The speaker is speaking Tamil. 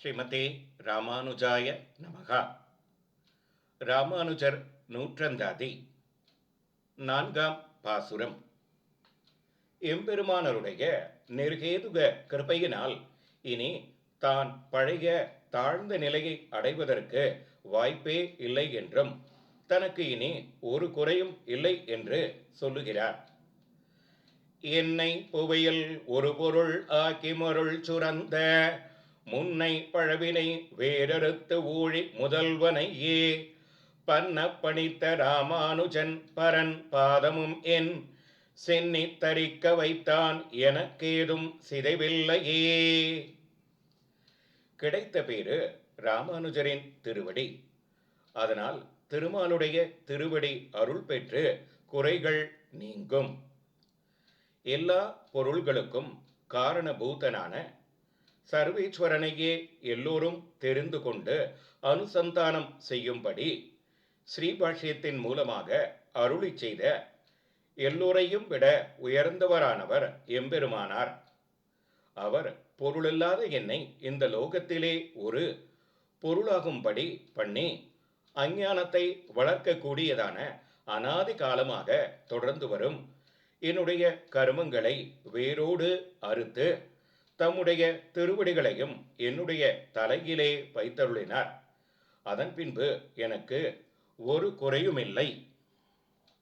ஸ்ரீமதே ராமானுஜாய நமகா. ராமானுஜர் நூற்றந்தாதி நான்காம் பாசுரம். எம்பெருமானருடைய நெருகேதுக கிருபையினால் இனி தான் பழைய தாழ்ந்த நிலையை அடைவதற்கு வாய்ப்பே இல்லை என்றும் தனக்கு இனி ஒரு குறையும் இல்லை என்று சொல்லுகிறார். என்னை புவையில் ஒரு பொருள் ஆக்கி மருள் சுரந்த முன்னை பழவினை வேறறுத்து ஊழி முதல்வனையே. பன்ன பணித்த ராமானுஜன் பரன் பாதமும் என் சென்னி தரிக்க வைத்தான் எனக்கேதும் சிதைவில்லையே. கிடைத்த பேரு ராமானுஜரின் திருவடி. அதனால் திருமாலுடைய திருவடி அருள் பெற்று குறைகள் நீங்கும். எல்லா பொருள்களுக்கும் காரணபூதனான சர்வேஸ்வரனையே எல்லோரும் தெரிந்து கொண்டு அனுசந்தானம் செய்யும்படி ஸ்ரீபாஷ்யத்தின் மூலமாக அருளி செய்த எல்லோரையும் விட உயர்ந்தவரானவர் எம்பெருமானார். அவர் பொருளில்லாத என்னை இந்த லோகத்திலே ஒரு பொருளாகும்படி பண்ணி அஞ்ஞானத்தை வளர்க்கக்கூடியதான அனாதி காலமாக தொடர்ந்து வரும். என்னுடைய கருமங்களை வேரோடு அறுத்து தம்முடைய திருவடிகளையும் என்னுடைய தலையிலே வைத்தருளினார். அதன் பின்பு எனக்கு ஒரு குறையுமில்லை.